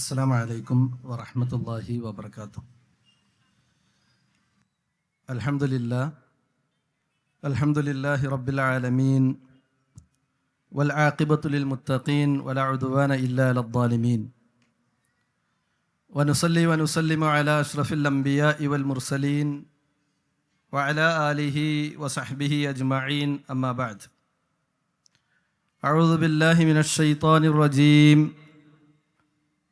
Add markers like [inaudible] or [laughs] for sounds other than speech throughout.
السلام عليكم ورحمة الله وبركاته. الحمد لله الحمد لله رب العالمين والعاقبة للمتقين ولا عدوان إلا على الظالمين. ونصلي ونسلم على أشرف الأنبياء والمرسلين وعلى آله وصحبه أجمعين أما بعد. أعوذ بالله من الشيطان الرجيم.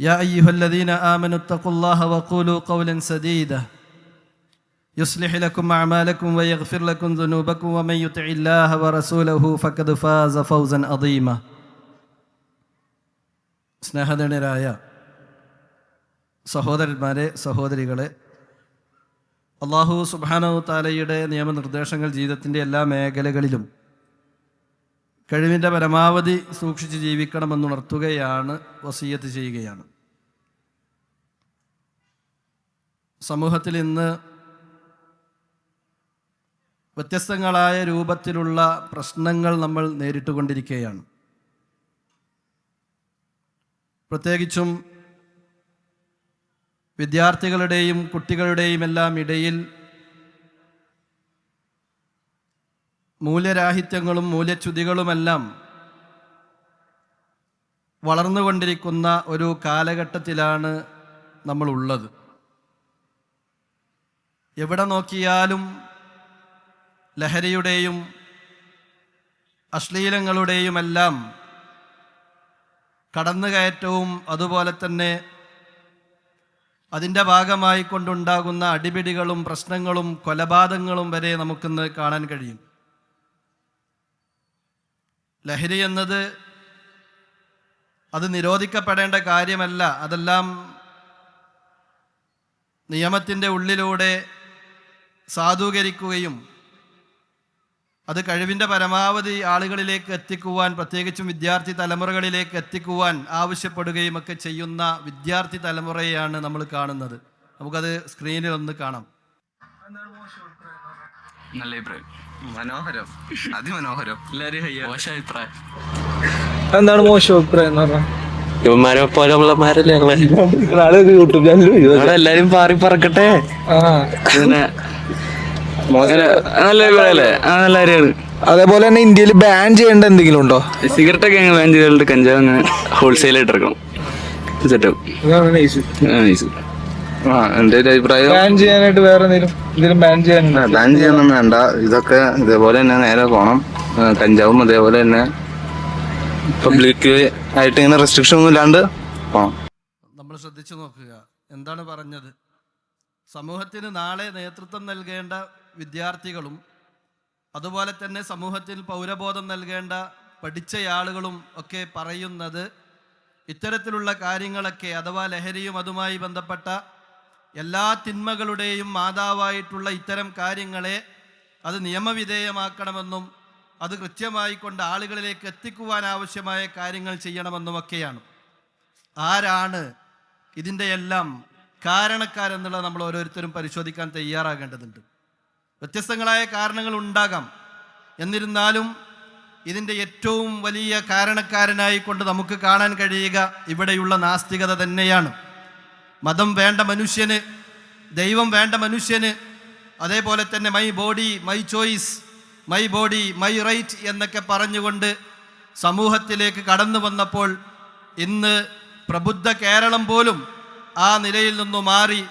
يا أيها الذين آمنوا اتقوا الله وقولوا قولا سديدا يصلح لكم أعمالكم ويغفر لكم ذنوبكم ومن يطع الله ورسوله فقد فاز فوزا عظيما സ്നേഹധനരായ സഹോദരന്മാരെ സഹോദരികളെ അള്ളാഹു സുബാനു താലയുടെ നിയമനിർദ്ദേശങ്ങൾ ജീവിതത്തിൻ്റെ എല്ലാ മേഖലകളിലും കഴിവിൻ്റെ പരമാവധി സൂക്ഷിച്ച് ജീവിക്കണമെന്നുണർത്തുകയാണ് വസീയത്ത് ചെയ്യുകയാണ് സമൂഹത്തിൽ ഇന്ന് വ്യത്യസ്തങ്ങളായ രൂപത്തിലുള്ള പ്രശ്നങ്ങൾ നമ്മൾ നേരിട്ടുകൊണ്ടിരിക്കുകയാണ്. പ്രത്യേകിച്ചും വിദ്യാർത്ഥികളുടെയും കുട്ടികളുടെയും എല്ലാം ഇടയിൽ മൂല്യരാഹിത്യങ്ങളും മൂല്യച്യുതികളുമെല്ലാം വളർന്നുകൊണ്ടിരിക്കുന്ന ഒരു കാലഘട്ടത്തിലാണ് നമ്മൾ ഉള്ളത് എവിടെ നോക്കിയാലും ലഹരിയുടെയും അശ്ലീലങ്ങളുടെയുമെല്ലാം കടന്നുകയറ്റവും അതുപോലെ തന്നെ അതിന്റെ ഭാഗമായി കൊണ്ടുണ്ടാകുന്ന അടിപിടികളും പ്രശ്നങ്ങളും കൊലപാതകങ്ങളും വരെ നമുക്കിന്ന് കാണാൻ കഴിയും. ലഹരി എന്നത് അത് നിരോധിക്കപ്പെടേണ്ട കാര്യമല്ല. അതെല്ലാം നിയമത്തിന്റെ ഉള്ളിലൂടെ സാധൂകരിക്കുകയും അത് കഴിവിന്റെ പരമാവധി ആളുകളിലേക്ക് എത്തിക്കുവാൻ പ്രത്യേകിച്ചും വിദ്യാർത്ഥി തലമുറകളിലേക്ക് എത്തിക്കുവാൻ ആവശ്യപ്പെടുകയും ഒക്കെ ചെയ്യുന്ന വിദ്യാർത്ഥി തലമുറയെയാണ് നമ്മൾ കാണുന്നത്. നമുക്കത് സ്ക്രീനിൽ ഒന്ന് കാണാം. നല്ല അഭിപ്രായം. മനോഹരം. [laughs] അതിമനോഹരം. എന്താണ് മോശം അഭിപ്രായം എന്ന് പറഞ്ഞാൽ? ഇവന്മാരെ പോലെ ഉള്ളമാരല്ലേ ഞങ്ങളെ? യൂട്യൂബ് ചാനൽ ഞങ്ങളെ എല്ലാരും പാറി പറക്കട്ടെ. നല്ല അഭിപ്രായല്ലേ നല്ല കാര്യമാണ്. അതേപോലെ തന്നെ ഇന്ത്യയിൽ ബാൻ ചെയ്യേണ്ട എന്തെങ്കിലും ഉണ്ടോ? സിഗരറ്റ് ഒക്കെ ബാൻ ചെയ്തിട്ട് കഞ്ചാവ് അങ്ങനെ ഹോൾസെയിൽ ആയിട്ട് ഇറക്കണം എന്റെ ഒരു അഭിപ്രായം. ബാൻ ചെയ്യാനായിട്ട് വേറെ എന്തെങ്കിലും ബാൻ ചെയ്യാൻ ബാൻ ചെയ്യാനൊന്നും വേണ്ട. ഇതൊക്കെ ഇതേപോലെ തന്നെ നേരെ പോണം. കഞ്ചാവും അതേപോലെ തന്നെ പബ്ലിക് ആയിട്ട് ഇങ്ങനെ റെസ്ട്രിക്ഷൻ ഒന്നും ഇല്ലാണ്ട് പോണം. നമ്മൾ ശ്രദ്ധിച്ചു നോക്കുക. എന്താണ് പറഞ്ഞത്? സമൂഹത്തിന് നാളെ നേതൃത്വം നൽകേണ്ട വിദ്യാർത്ഥികളും അതുപോലെ തന്നെ സമൂഹത്തിൽ പൗരബോധം നൽകേണ്ട പഠിച്ച ആളുകളും ഒക്കെ പറയുന്നത് ഇത്തരത്തിലുള്ള കാര്യങ്ങളൊക്കെ അഥവാ ലഹരിയും അതുമായി ബന്ധപ്പെട്ട എല്ലാ തിന്മകളുടെയും മാതാവായിട്ടുള്ള ഇത്തരം കാര്യങ്ങളെ അത് നിയമവിധേയമാക്കണമെന്നും അത് കൃത്യമായി കൊണ്ട് ആളുകളിലേക്ക് എത്തിക്കുവാൻ ആവശ്യമായ കാര്യങ്ങൾ ചെയ്യണമെന്നുമൊക്കെയാണ്. ആരാണ് ഇതിന്റെ എല്ലാം കാരണക്കാരെന്നുള്ളത് നമ്മൾ ഓരോരുത്തരും പരിശോധിക്കാൻ തയ്യാറാകേണ്ടതുണ്ട്. വ്യത്യസ്തങ്ങളായ കാരണങ്ങൾ ഉണ്ടാകാം. എന്നിരുന്നാലും ഇതിന്റെ ഏറ്റവും വലിയ കാരണക്കാരനായി കൊണ്ട് നമുക്ക് കാണാൻ കഴിയുക ഇവിടെയുള്ള നാസ്തികത തന്നെയാണ്. മതം വേണ്ട മനുഷ്യന് ദൈവം വേണ്ട മനുഷ്യന് അതേപോലെ തന്നെ my body my choice my body my right എന്നൊക്കെ പറഞ്ഞുകൊണ്ട് സമൂഹത്തിലേക്ക് കടന്നു വന്നപ്പോൾ ഇന്ന് പ്രബുദ്ധ കേരളം പോലും ആ നിലയിൽ നിന്നു മാറി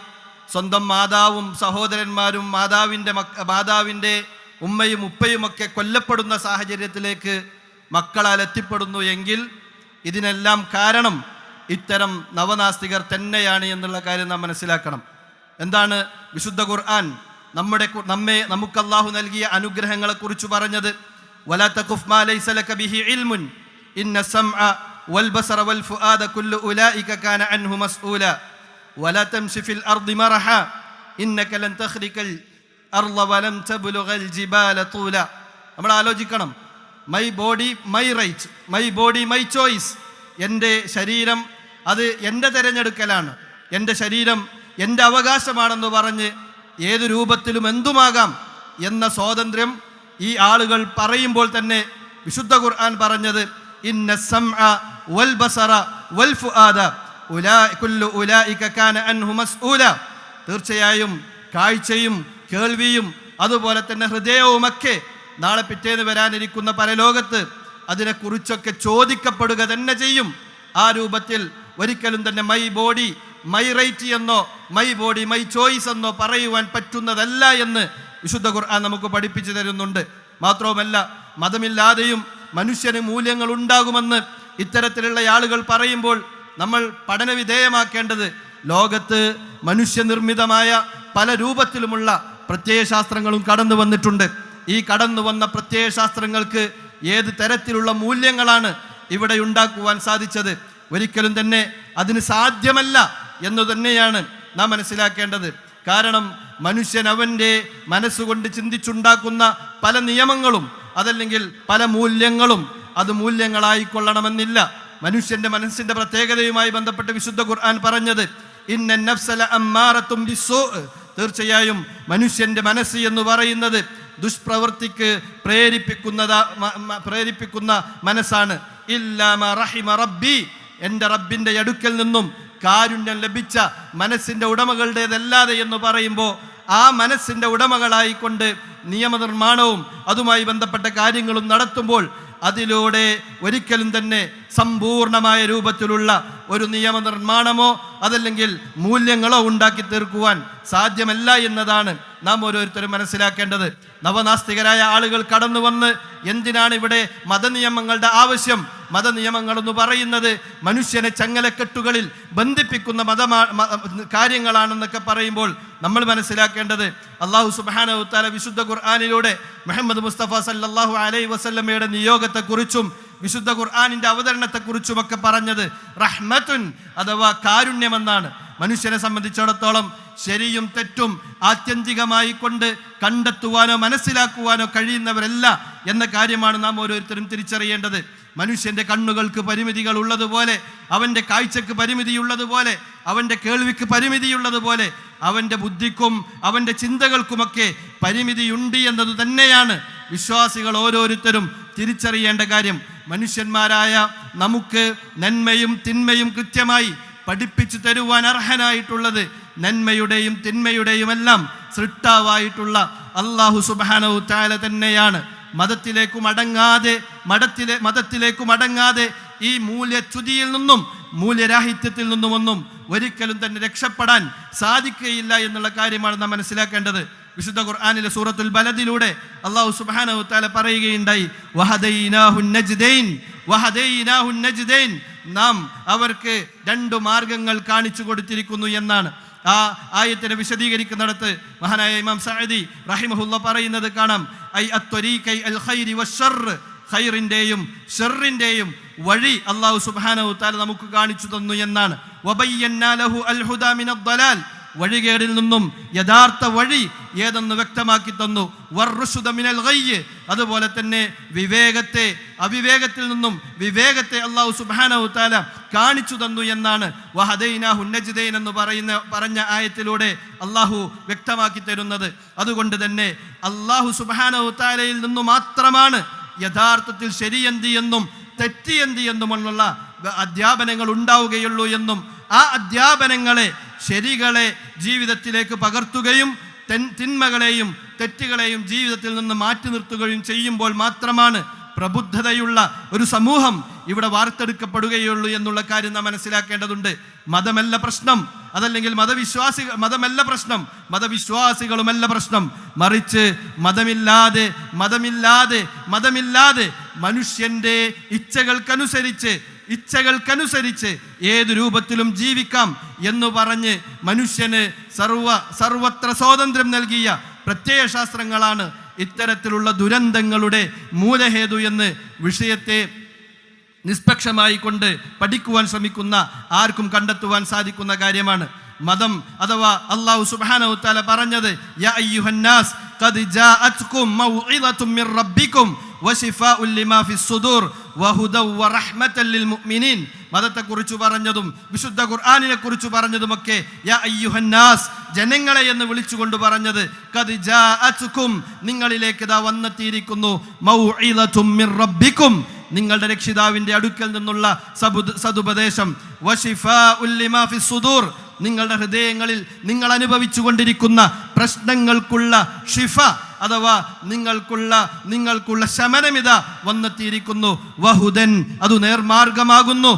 സ്വന്തം മാതാവും സഹോദരന്മാരും മാതാവിന്റെ മാതാവിന്റെ ഉമ്മയും ഉപ്പയുമൊക്കെ കൊല്ലപ്പെടുന്ന സാഹചര്യത്തിലേക്ക് മക്കളാൽ എത്തിപ്പെടുന്നു എങ്കിൽ ഇതിനെല്ലാം കാരണം ഇത്തരം നവനാസ്തികർ തന്നെയാണ് എന്നുള്ള കാര്യം നാം മനസ്സിലാക്കണം. എന്താണ് വിശുദ്ധ ഖുർആൻ? നമ്മുടെ നമ്മെ നമുക്ക് അള്ളാഹു നൽകിയ അനുഗ്രഹങ്ങളെ കുറിച്ച് പറഞ്ഞത് നമ്മൾ ആലോചിക്കണം my body my right my body my choice എന്റെ ശരീരം അത് എന്റെ തിരഞ്ഞെടുക്കലാണ് എന്റെ ശരീരം എന്റെ അവകാശമാണെന്ന് പറഞ്ഞ് ഏത് രൂപത്തിലും എന്തുമാകാം എന്ന സ്വാതന്ത്ര്യം ഈ ആളുകൾ പറയുമ്പോൾ തന്നെ വിശുദ്ധ ഖുർആൻ പറഞ്ഞത് ഇന്ന വൽ ബസറ വൽ ഫുആദ തീർച്ചയായും കാഴ്ചയും കേൾവിയും അതുപോലെ തന്നെ ഹൃദയവുമൊക്കെ നാളെ പിറ്റേന്ന് വരാനിരിക്കുന്ന പരലോകത്ത് അതിനെക്കുറിച്ചൊക്കെ ചോദിക്കപ്പെടുക തന്നെ ചെയ്യും. ആ രൂപത്തിൽ ഒരിക്കലും തന്നെ മൈ ബോഡി മൈ റൈറ്റ് എന്നോ മൈ ബോഡി മൈ ചോയ്സ് എന്നോ പറയുവാൻ പറ്റുന്നതല്ല എന്ന് വിശുദ്ധ ഖുർആൻ നമുക്ക് പഠിപ്പിച്ചു തരുന്നുണ്ട്. മാത്രവുമല്ല മതമില്ലാതെയും മനുഷ്യന് മൂല്യങ്ങൾ ഉണ്ടാകുമെന്ന് ഇത്തരത്തിലുള്ള ആളുകൾ പറയുമ്പോൾ നമ്മൾ പഠനവിധേയമാക്കേണ്ടത് ലോകത്ത് മനുഷ്യനിർമ്മിതമായ പല രൂപത്തിലുമുള്ള പ്രത്യയശാസ്ത്രങ്ങളും കടന്നു വന്നിട്ടുണ്ട്. ഈ കടന്നു വന്ന പ്രത്യയശാസ്ത്രങ്ങൾക്ക് ഏത് തരത്തിലുള്ള മൂല്യങ്ങളാണ് ഇവിടെ ഉണ്ടാക്കുവാൻ സാധിച്ചത്? ഒരിക്കലും തന്നെ അതിന് സാധ്യമല്ല എന്ന് തന്നെയാണ് നാം മനസ്സിലാക്കേണ്ടത്. കാരണം മനുഷ്യൻ അവന്റെ മനസ്സുകൊണ്ട് ചിന്തിച്ചുണ്ടാക്കുന്ന പല നിയമങ്ങളും അതല്ലെങ്കിൽ പല മൂല്യങ്ങളും അത് മൂല്യങ്ങളായിക്കൊള്ളണമെന്നില്ല. മനുഷ്യന്റെ മനസ്സിന്റെ പ്രത്യേകതയുമായി ബന്ധപ്പെട്ട് വിശുദ്ധ ഖുർആൻ പറഞ്ഞത് തീർച്ചയായും മനുഷ്യന്റെ മനസ്സ് എന്ന് പറയുന്നത് ദുഷ്പ്രവൃത്തിക്ക് പ്രേരിപ്പിക്കുന്നതാ പ്രേരിപ്പിക്കുന്ന മനസ്സാണ്. ഇല്ലാമ റഹിമ റബ്ബി. എന്റെ റബ്ബിന്റെ അടുക്കൽ നിന്നും കാരുണ്യം ലഭിച്ച മനസ്സിന്റെ ഉടമകളുടേതല്ലാതെ എന്ന് പറയുമ്പോൾ ആ മനസ്സിന്റെ ഉടമകളായിക്കൊണ്ട് നിയമനിർമ്മാണവും അതുമായി ബന്ധപ്പെട്ട കാര്യങ്ങളും നടത്തുമ്പോൾ അതിലൂടെ ഒരിക്കലും തന്നെ സമ്പൂർണമായ രൂപത്തിലുള്ള ഒരു നിയമനിർമ്മാണമോ അതല്ലെങ്കിൽ മൂല്യങ്ങളോ ഉണ്ടാക്കി തീർക്കുവാൻ സാധ്യമല്ല എന്നതാണ് നാം ഓരോരുത്തരും മനസ്സിലാക്കേണ്ടത്. നവനാസ്തികരായ ആളുകൾ കടന്നു വന്ന് എന്തിനാണ് ഇവിടെ മതനിയമങ്ങളുടെ ആവശ്യം? മതനിയമങ്ങൾ എന്ന് പറയുന്നത് മനുഷ്യനെ ചങ്ങലക്കെട്ടുകളിൽ ബന്ധിപ്പിക്കുന്ന മതമാ കാര്യങ്ങളാണെന്നൊക്കെ പറയുമ്പോൾ നമ്മൾ മനസ്സിലാക്കേണ്ടത് അള്ളാഹു സുബാന വിശുദ്ധ ഖുർആാനിലൂടെ മുഹമ്മദ് മുസ്തഫ സല്ലാഹു അലൈ വസല്ലമയുടെ നിയോഗത്തെക്കുറിച്ചും വിശുദ്ധ ഖുർആാനിന്റെ അവതരണത്തെക്കുറിച്ചുമൊക്കെ പറഞ്ഞത് റഹ്മത്തുൻ അഥവാ കാരുണ്യമെന്നാണ്. മനുഷ്യനെ സംബന്ധിച്ചിടത്തോളം ശരിയും തെറ്റും ആത്യന്തികമായി കൊണ്ട് കണ്ടെത്തുവാനോ മനസ്സിലാക്കുവാനോ കഴിയുന്നവരല്ല എന്ന കാര്യമാണ് നാം ഓരോരുത്തരും തിരിച്ചറിയേണ്ടത്. മനുഷ്യന്റെ കണ്ണുകൾക്ക് പരിമിതികൾ ഉള്ളതുപോലെ അവന്റെ കാഴ്ചക്ക് പരിമിതിയുള്ളതുപോലെ അവന്റെ കേൾവിക്ക് പരിമിതിയുള്ളതുപോലെ അവന്റെ ബുദ്ധിക്കും അവന്റെ ചിന്തകൾക്കുമൊക്കെ പരിമിതിയുണ്ട് എന്നത് തന്നെയാണ് വിശ്വാസികൾ ഓരോരുത്തരും തിരിച്ചറിയേണ്ട കാര്യം. മനുഷ്യന്മാരായ നമുക്ക് നന്മയും തിന്മയും കൃത്യമായി പഠിപ്പിച്ചു തരുവാൻ അർഹനായിട്ടുള്ളത് നന്മയുടെയും തിന്മയുടെയും എല്ലാം സൃഷ്ടാവായിട്ടുള്ള അള്ളാഹു സുബാനവു താല തന്നെയാണ്. മതത്തിലേക്കും അടങ്ങാതെ മതത്തിലെ മതത്തിലേക്കും അടങ്ങാതെ ഈ മൂല്യച്യുതിയിൽ നിന്നും മൂല്യരാഹിത്യത്തിൽ നിന്നുമൊന്നും ഒരിക്കലും തന്നെ രക്ഷപ്പെടാൻ സാധിക്കുകയില്ല എന്നുള്ള കാര്യമാണ് നാം മനസ്സിലാക്കേണ്ടത്. വിശുദ്ധ ഖുർആാനിലെ സൂറത്തുൽ ബലദിലൂടെ അള്ളാഹു സുബ്ഹാനഹു തആല പറയുകയുണ്ടായി നാം അവർക്ക് രണ്ടു മാർഗങ്ങൾ കാണിച്ചു കൊടുത്തിരിക്കുന്നു എന്നാണ്. ആ ആയത്തിനെ വിശദീകരിക്കുന്നിടത്ത് മഹാനായ ഇമാം സഅദി റഹിമഹുല്ല പറയുന്നത് കാണാം. ഐ അത്വരീകൈ അൽ ഖൈരി വശർറ് ഖൈറിന്റെയും ഷെറിന്റെയും വഴി അള്ളാഹു സുബ്ഹാനഹു താല നമുക്ക് കാണിച്ചു തന്നു എന്നാണ്. വബയ്യന്നാ അൽ ഹുദാ മിനദ് ദലാൽ. വഴികേടിൽ നിന്നും യഥാർത്ഥ വഴി ഏതെന്ന് വ്യക്തമാക്കി തന്നു. വർറുശുദ മിനൽ ഗയ്യ്. അതുപോലെ തന്നെ വിവേകത്തെ അവിവേകത്തിൽ നിന്നും വിവേകത്തെ അള്ളാഹു സുബ്ഹാനഹു തആല കാണിച്ചു തന്നു എന്നാണ്. വഹദൈന ഹുന്നജിദൈൻ എന്ന് പറയുന്ന പറഞ്ഞ ആയത്തിലൂടെ അള്ളാഹു വ്യക്തമാക്കി തരുന്നത്. അതുകൊണ്ട് തന്നെ അള്ളാഹു സുബ്ഹാനഹു തആലയിൽ നിന്നു മാത്രമാണ് യഥാർത്ഥത്തിൽ ശരിയെന്ത് എന്നും തെറ്റിയെന്ത് എന്നുമുള്ള അധ്യാപനങ്ങൾ ഉണ്ടാവുകയുള്ളൂ എന്നും ആ അധ്യാപനങ്ങളെ ശരികളെ ജീവിതത്തിലേക്ക് പകർത്തുകയും തെൻ- തിന്മകളെയും തെറ്റുകളെയും ജീവിതത്തിൽ നിന്ന് മാറ്റി നിർത്തുകയും ചെയ്യുമ്പോൾ മാത്രമാണ് പ്രബുദ്ധതയുള്ള ഒരു സമൂഹം ഇവിടെ വാർത്തെടുക്കപ്പെടുകയുള്ളൂ എന്നുള്ള കാര്യം നാം മനസ്സിലാക്കേണ്ടതുണ്ട്. മതമല്ല പ്രശ്നം. അതല്ലെങ്കിൽ മതവിശ്വാസി മതമല്ല പ്രശ്നം. മതവിശ്വാസികളുമല്ല പ്രശ്നം. മറിച്ച് മതമില്ലാതെ മതമില്ലാതെ മതമില്ലാതെ മനുഷ്യന്റെ ഇച്ഛകൾക്കനുസരിച്ച് ഇച്ഛകൾക്കനുസരിച്ച് ഏത് രൂപത്തിലും ജീവിക്കാം എന്ന് പറഞ്ഞ് മനുഷ്യന് സർവ സർവത്ര സ്വാതന്ത്ര്യം നൽകിയ പ്രത്യയശാസ്ത്രങ്ങളാണ് ഇത്തരത്തിലുള്ള ദുരന്തങ്ങളുടെ മൂലഹേതു എന്ന് വിഷയത്തെ നിഷ്പക്ഷമായി കൊണ്ട് പഠിക്കുവാൻ ശ്രമിക്കുന്ന ആർക്കും കണ്ടെത്തുവാൻ സാധിക്കുന്ന കാര്യമാണ്. മതം അഥവാ അള്ളാഹു തആല പറഞ്ഞത് ഖദ് ജാഅത്കും മതത്തെക്കുറിച്ച് പറഞ്ഞതും വിശുദ്ധ ഖുർആനിനെ കുറിച്ച് പറഞ്ഞതുമൊക്കെ ജനങ്ങളെ എന്ന് വിളിച്ചുകൊണ്ട് പറഞ്ഞത് നിങ്ങളിലേക്ക് ഇതാ വന്നെത്തിയിരിക്കുന്നു നിങ്ങളുടെ രക്ഷിതാവിന്റെ അടുക്കൽ നിന്നുള്ള സതുപദേശം നിങ്ങളുടെ ഹൃദയങ്ങളിൽ നിങ്ങൾ അനുഭവിച്ചു കൊണ്ടിരിക്കുന്ന പ്രശ്നങ്ങൾക്കുള്ള ഷിഫ അഥവാ നിങ്ങൾക്കുള്ള നിങ്ങൾക്കുള്ള ശമനമിത വന്നെത്തിയിരിക്കുന്നു. വഹുദൻ അത് നേർമാർഗമാകുന്നു.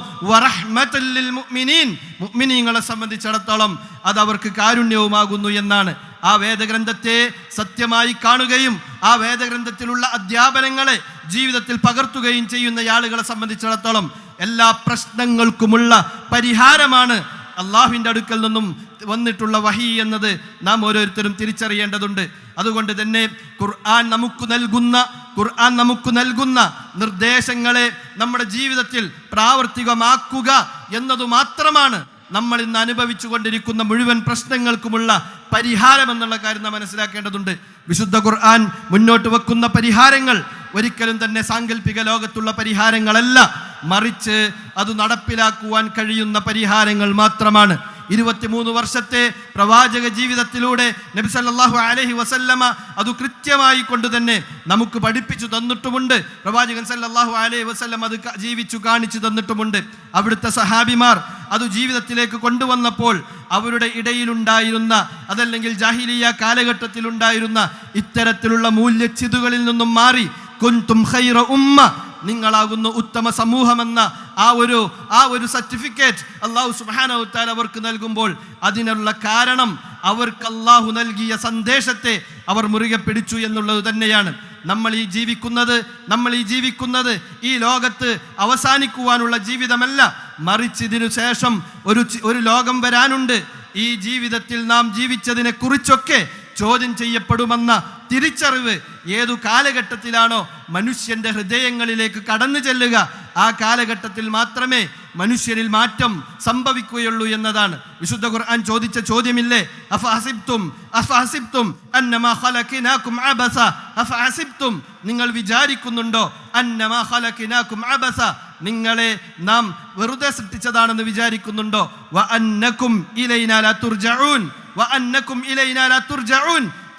മുഅ്മിനീങ്ങളെ സംബന്ധിച്ചിടത്തോളം അത് അവർക്ക് കാരുണ്യവുമാകുന്നു എന്നാണ്. ആ വേദഗ്രന്ഥത്തെ സത്യമായി കാണുകയും ആ വേദഗ്രന്ഥത്തിലുള്ള അധ്യാപനങ്ങളെ ജീവിതത്തിൽ പകർത്തുകയും ചെയ്യുന്ന ആളുകളെ സംബന്ധിച്ചിടത്തോളം എല്ലാ പ്രശ്നങ്ങൾക്കുമുള്ള പരിഹാരമാണ് അള്ളാഹുവിന്റെ അടുക്കൽ നിന്നും വന്നിട്ടുള്ള വഹി എന്നത് നാം ഓരോരുത്തരും തിരിച്ചറിയേണ്ടതുണ്ട്. അതുകൊണ്ട് തന്നെ ഖുർആൻ നമുക്ക് നൽകുന്ന ഖുർആൻ നമുക്ക് നൽകുന്ന നിർദ്ദേശങ്ങളെ നമ്മുടെ ജീവിതത്തിൽ പ്രാവർത്തികമാക്കുക എന്നതു മാത്രമാണ് നമ്മൾ ഇന്ന് അനുഭവിച്ചു കൊണ്ടിരിക്കുന്ന മുഴുവൻ പ്രശ്നങ്ങൾക്കുമുള്ള പരിഹാരം എന്നുള്ള കാര്യം നാം മനസ്സിലാക്കേണ്ടതുണ്ട്. വിശുദ്ധ ഖുർആൻ മുന്നോട്ട് വെക്കുന്ന പരിഹാരങ്ങൾ ഒരിക്കലും തന്നെ സാങ്കല്പിക ലോകത്തുള്ള പരിഹാരങ്ങളല്ല. മറിച്ച് അത് നടപ്പിലാക്കുവാൻ കഴിയുന്ന പരിഹാരങ്ങൾ മാത്രമാണ്. ഇരുപത്തിമൂന്ന് വർഷത്തെ പ്രവാചക ജീവിതത്തിലൂടെ നബി സല്ലല്ലാഹു അലൈഹി വസല്ലമ അത് കൃത്യമായി കൊണ്ട് തന്നെ നമുക്ക് പഠിപ്പിച്ചു തന്നിട്ടുമുണ്ട്. പ്രവാചകൻ സല്ലാഹു അലഹി വസല്ലം അത് ജീവിച്ചു കാണിച്ചു തന്നിട്ടുമുണ്ട്. അവിടുത്തെ സഹാബിമാർ അത് ജീവിതത്തിലേക്ക് കൊണ്ടുവന്നപ്പോൾ അവരുടെ ഇടയിലുണ്ടായിരുന്ന അതല്ലെങ്കിൽ ജാഹിലിയ കാലഘട്ടത്തിലുണ്ടായിരുന്ന ഇത്തരത്തിലുള്ള മൂല്യച്ഛിതുകളിൽ നിന്നും മാറി കുന്തും ഖൈറ ഉമ്മ നിങ്ങളാകുന്ന ഉത്തമ സമൂഹമെന്ന ആ ഒരു ആ ഒരു സർട്ടിഫിക്കറ്റ് അള്ളാഹു സുബാനവുത്താൽ അവർക്ക് നൽകുമ്പോൾ അതിനുള്ള കാരണം അവർക്ക് അള്ളാഹു നൽകിയ സന്ദേശത്തെ അവർ മുറുകെ പിടിച്ചു എന്നുള്ളത് തന്നെയാണ്. നമ്മൾ ഈ ജീവിക്കുന്നത് നമ്മൾ ഈ ജീവിക്കുന്നത് ഈ ലോകത്ത് അവസാനിക്കുവാനുള്ള ജീവിതമല്ല. മറിച്ച് ഇതിനു ശേഷം ഒരു ഒരു ലോകം വരാനുണ്ട്. ഈ ജീവിതത്തിൽ നാം ജീവിച്ചതിനെ കുറിച്ചൊക്കെ ചോദ്യം ചെയ്യപ്പെടുമെന്ന തിരിച്ചറിവ് ഏതു കാലഘട്ടത്തിലാണോ മനുഷ്യന്റെ ഹൃദയങ്ങളിലേക്ക് കടന്നു ചെല്ലുക ആ കാലഘട്ടത്തിൽ മാത്രമേ മനുഷ്യരിൽ മാറ്റം സംഭവിക്കുകയുള്ളൂ എന്നതാണ്. വിശുദ്ധ ഖുർആൻ ചോദിച്ച ചോദ്യമില്ലേ? അഫഹസിബ്തും അഫഹസിബ്തും അബസ അഫഹസിബ്തും നിങ്ങൾ വിചാരിക്കുന്നുണ്ടോ? നിങ്ങളെ നാം വെറുതെ സൃഷ്ടിച്ചതാണെന്ന് വിചാരിക്കുന്നുണ്ടോ? വ അന്നകും ഇലൈനാ ഇലൈനാ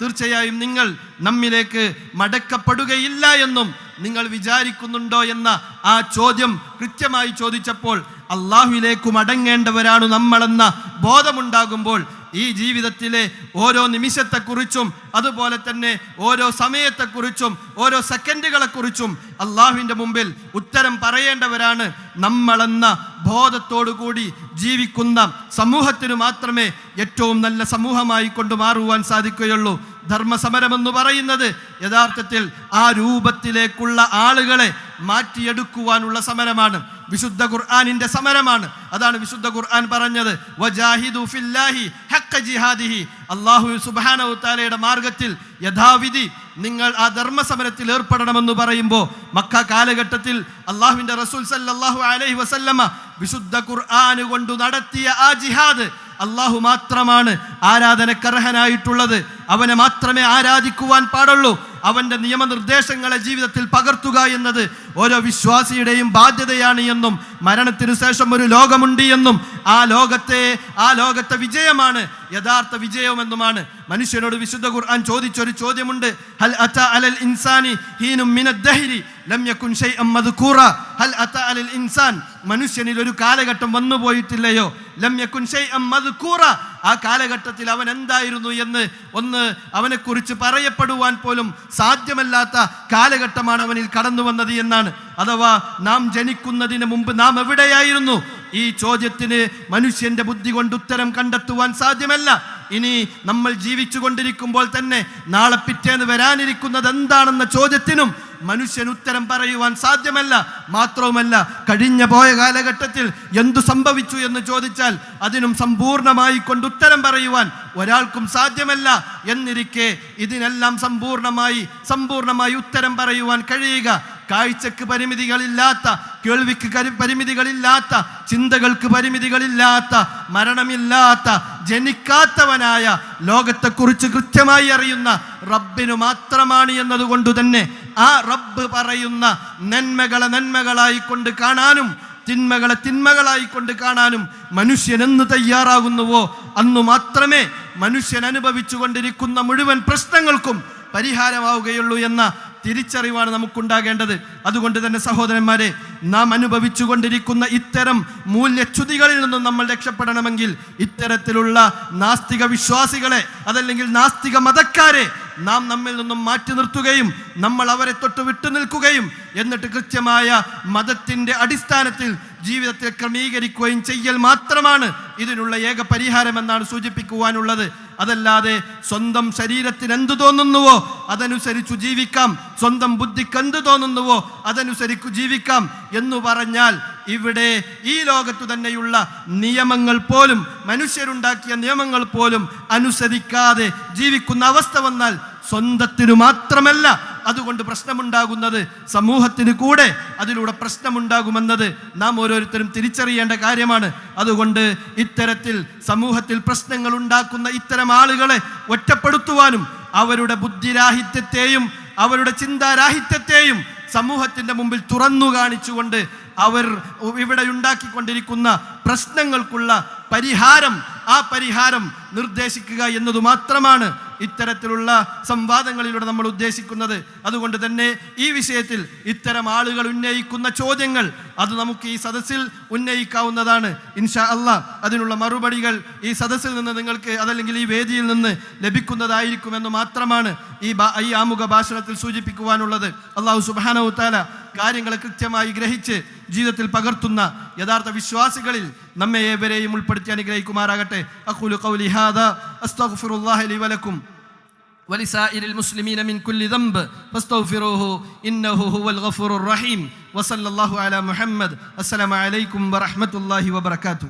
തീർച്ചയായും നിങ്ങൾ നമ്മിലേക്ക് മടക്കപ്പെടുകയില്ല എന്നും നിങ്ങൾ വിചാരിക്കുന്നുണ്ടോ എന്ന ആ ചോദ്യം കൃത്യമായി ചോദിച്ചപ്പോൾ അള്ളാഹുവിലേക്ക് മടങ്ങേണ്ടവരാണ് നമ്മളെന്ന ബോധമുണ്ടാകുമ്പോൾ ഈ ജീവിതത്തിലെ ഓരോ നിമിഷത്തെക്കുറിച്ചും അതുപോലെ തന്നെ ഓരോ സമയത്തെക്കുറിച്ചും ഓരോ സെക്കൻഡുകളെക്കുറിച്ചും അള്ളാഹുവിന്റെ മുമ്പിൽ ഉത്തരം പറയേണ്ടവരാണ് നമ്മളെന്ന ബോധത്തോടുകൂടി ജീവിക്കുന്ന സമൂഹത്തിന് മാത്രമേ ഏറ്റവും നല്ല സമൂഹമായി കൊണ്ട് മാറുവാൻ സാധിക്കുകയുള്ളൂ. ധർമ്മസമരം എന്ന് പറയുന്നത്. യഥാർത്ഥത്തിൽ ആ രൂപത്തിലേക്കുള്ള ആളുകളെ മാറ്റിയെടുക്കുവാനുള്ള സമരമാണ്. വിശുദ്ധ ഖുർആാനിന്റെ സമരമാണ്. അതാണ് വിശുദ്ധ ഖുർആൻ പറഞ്ഞത്. അള്ളാഹു തആലയുടെ മാർഗത്തിൽ യഥാവിധി നിങ്ങൾ ആ ധർമ്മ സമരത്തിൽ ഏർപ്പെടണമെന്ന് പറയുമ്പോൾ മക്ക കാലഘട്ടത്തിൽ അള്ളാഹുവിന്റെ റസൂൽ സല്ലാഹു അലൈഹി വസല്ലമ വിശുദ്ധ ഖുർആൻ കൊണ്ട് നടത്തിയ ആ ജിഹാദ് അള്ളാഹു മാത്രമാണ് ആരാധനക്കർഹനായിട്ടുള്ളത്. അവനെ മാത്രമേ ആരാധിക്കുവാൻ പാടുള്ളൂ. അവന്റെ നിയമനിർദ്ദേശങ്ങളെ ജീവിതത്തിൽ പകർത്തുക എന്നത് ഓരോ വിശ്വാസിയുടെയും ബാധ്യതയാണ് എന്നും മരണത്തിനു ശേഷം ഒരു ലോകമുണ്ട് എന്നും ആ ലോകത്തെ ആ ലോകത്തെ വിജയമാണ് യഥാർത്ഥ വിജയമെന്നുമാണ്. മനുഷ്യനോട് വിശുദ്ധ ഖുർആൻ ചോദിച്ചൊരു ചോദ്യമുണ്ട്. ഹൽ അത അലൽ ഇൻസാനി ഹീനും മിനദ്ദഹരി ലം യകുൻ ഷൈഅൻ ഹൽ അത അലൽ ഇൻസാൻ മനുഷ്യനിൽ ഒരു കാലഘട്ടം വന്നു പോയിട്ടില്ലയോ ലം യകുൻ ഷൈഅൻ മദ്കൂറ. ആ കാലഘട്ടത്തിൽ അവൻ എന്തായിരുന്നു എന്ന് ഒന്ന് അവനെക്കുറിച്ച് പറയപ്പെടുവാൻ പോലും സാധ്യമല്ലാത്ത കാലഘട്ടമാണ് അവനിൽ കടന്നു വന്നത് എന്നാണ്. അഥവാ നാം ജനിക്കുന്നതിന് മുമ്പ് നാം എവിടെയായിരുന്നു? ഈ ചോദ്യത്തിന് മനുഷ്യന്റെ ബുദ്ധി കൊണ്ട് ഉത്തരം കണ്ടെത്തുവാൻ സാധ്യമല്ല. ഇനി നമ്മൾ ജീവിച്ചു കൊണ്ടിരിക്കുമ്പോൾ തന്നെ നാളെ പിറ്റേന്ന് വരാനിരിക്കുന്നത് എന്താണെന്ന ചോദ്യത്തിനും മനുഷ്യൻ ഉത്തരം പറയുവാൻ സാധ്യമല്ല. മാത്രവുമല്ല കഴിഞ്ഞ പോയ കാലഘട്ടത്തിൽ എന്തു സംഭവിച്ചു എന്ന് ചോദിച്ചാൽ അതിനും സമ്പൂർണമായി കൊണ്ട് ഉത്തരം പറയുവാൻ ഒരാൾക്കും സാധ്യമല്ല. എന്നിരിക്കെ ഇതിനെല്ലാം സമ്പൂർണമായി സമ്പൂർണമായി ഉത്തരം പറയുവാൻ കഴിയുക. കാഴ്ചക്ക് പരിമിതികളില്ലാത്ത കേൾവിക്ക് പരിമിതികളില്ലാത്ത ചിന്തകൾക്ക് പരിമിതികളില്ലാത്ത മരണമില്ലാത്ത ജനിക്കാത്തവനായ ലോകത്തെക്കുറിച്ച് കൃത്യമായി അറിയുന്ന റബ്ബിനു മാത്രമാണ് എന്നതുകൊണ്ട് തന്നെ ആ റബ്ബ് പറയുന്ന നന്മകളെ നന്മകളായി കൊണ്ട് കാണാനും തിന്മകളെ തിന്മകളായി കൊണ്ട് കാണാനും മനുഷ്യൻ എന്ന് തയ്യാറാകുന്നുവോ? അന്നു മാത്രമേ മനുഷ്യൻ അനുഭവിച്ചു കൊണ്ടിരിക്കുന്ന മുഴുവൻ പ്രശ്നങ്ങൾക്കും പരിഹാരമാവുകയുള്ളൂ എന്ന തിരിച്ചറിവാണ് നമുക്കുണ്ടാകേണ്ടത്. അതുകൊണ്ട് തന്നെ സഹോദരന്മാരെ നാം അനുഭവിച്ചുകൊണ്ടിരിക്കുന്ന ഇത്തരം മൂല്യച്യുതികളിൽ നിന്നും നമ്മൾ രക്ഷപ്പെടണമെങ്കിൽ ഇത്തരത്തിലുള്ള നാസ്തിക വിശ്വാസികളെ അതല്ലെങ്കിൽ നാസ്തിക മതക്കാരെ നാം നമ്മിൽ നിന്നും മാറ്റി നിർത്തുകയും നമ്മൾ അവരെ തൊട്ട് വിട്ടു നിൽക്കുകയും എന്നിട്ട് കൃത്യമായ മതത്തിന്റെ അടിസ്ഥാനത്തിൽ ജീവിതത്തെ ക്രമീകരിക്കുകയും ചെയ്യൽ മാത്രമാണ് ഇതിനുള്ള ഏക പരിഹാരമെന്നാണ് സൂചിപ്പിക്കുവാനുള്ളത്. അതല്ലാതെ സ്വന്തം ശരീരത്തിന് എന്ത് തോന്നുന്നുവോ അതനുസരിച്ചു ജീവിക്കാം. സ്വന്തം ബുദ്ധിക്ക് എന്ത് തോന്നുന്നുവോ അതനുസരിച്ചു ജീവിക്കാം. എന്ന് പറഞ്ഞാൽ ഇവിടെ ഈ ലോകത്തു തന്നെയുള്ള നിയമങ്ങൾ പോലും മനുഷ്യരുണ്ടാക്കിയ നിയമങ്ങൾ പോലും അനുസരിക്കാതെ ജീവിക്കുന്ന അവസ്ഥ വന്നാൽ സ്വന്തത്തിനു മാത്രമല്ല അതുകൊണ്ട് പ്രശ്നമുണ്ടാകുന്നത് സമൂഹത്തിന് കൂടെ അതിലൂടെ പ്രശ്നമുണ്ടാകുമെന്നത് നാം ഓരോരുത്തരും തിരിച്ചറിയേണ്ട കാര്യമാണ്. അതുകൊണ്ട് ഇത്തരത്തിൽ സമൂഹത്തിൽ പ്രശ്നങ്ങൾ ഉണ്ടാക്കുന്ന ഇത്തരം ആളുകളെ ഒറ്റപ്പെടുത്തുവാനും അവരുടെ ബുദ്ധിരാഹിത്യത്തെയും അവരുടെ ചിന്താരാഹിത്യത്തെയും സമൂഹത്തിന്റെ മുമ്പിൽ തുറന്നു കാണിച്ചുകൊണ്ട് അവർ ഇവിടെ ഉണ്ടാക്കിക്കൊണ്ടിരിക്കുന്ന പ്രശ്നങ്ങൾക്കുള്ള പരിഹാരം ആ പരിഹാരം നിർദ്ദേശിക്കുക എന്നതു മാത്രമാണ് ഇത്തരത്തിലുള്ള സംവാദങ്ങളിലൂടെ നമ്മൾ ഉദ്ദേശിക്കുന്നത്. അതുകൊണ്ട് തന്നെ ഈ വിഷയത്തിൽ ഇത്തരം ആളുകൾ ഉന്നയിക്കുന്ന ചോദ്യങ്ങൾ അത് നമുക്ക് ഈ സദസ്സിൽ ഉന്നയിക്കാവുന്നതാണ്. ഇൻഷാ അല്ല അതിനുള്ള മറുപടികൾ ഈ സദസ്സിൽ നിന്ന് നിങ്ങൾക്ക് അതല്ലെങ്കിൽ ഈ വേദിയിൽ നിന്ന് ലഭിക്കുന്നതായിരിക്കുമെന്ന് മാത്രമാണ് ഈ ഈ ആമുഖ ഭാഷണത്തിൽ സൂചിപ്പിക്കുവാനുള്ളത്. അള്ളാഹു സുബാനവു താല കാര്യങ്ങളെ കൃത്യമായി ഗ്രഹിച്ച് ജീവിതത്തിൽ പകർത്തുന്ന യഥാർത്ഥ വിശ്വാസികളിൽ നമ്മെ ഏവരെയും ഉൾപ്പെടുത്തി അനുഗ്രഹിക്കുമാറാകട്ടെ അഖുലു ഖൗലി ഹാദാ അസ്തഗ്ഫിറുല്ലാഹ ലി വലക്കും ولسائر المسلمين من كل ذنب فاستغفروه إنه هو الغفور الرحيم وصلى الله على محمد السلام عليكم ورحمة الله وبركاته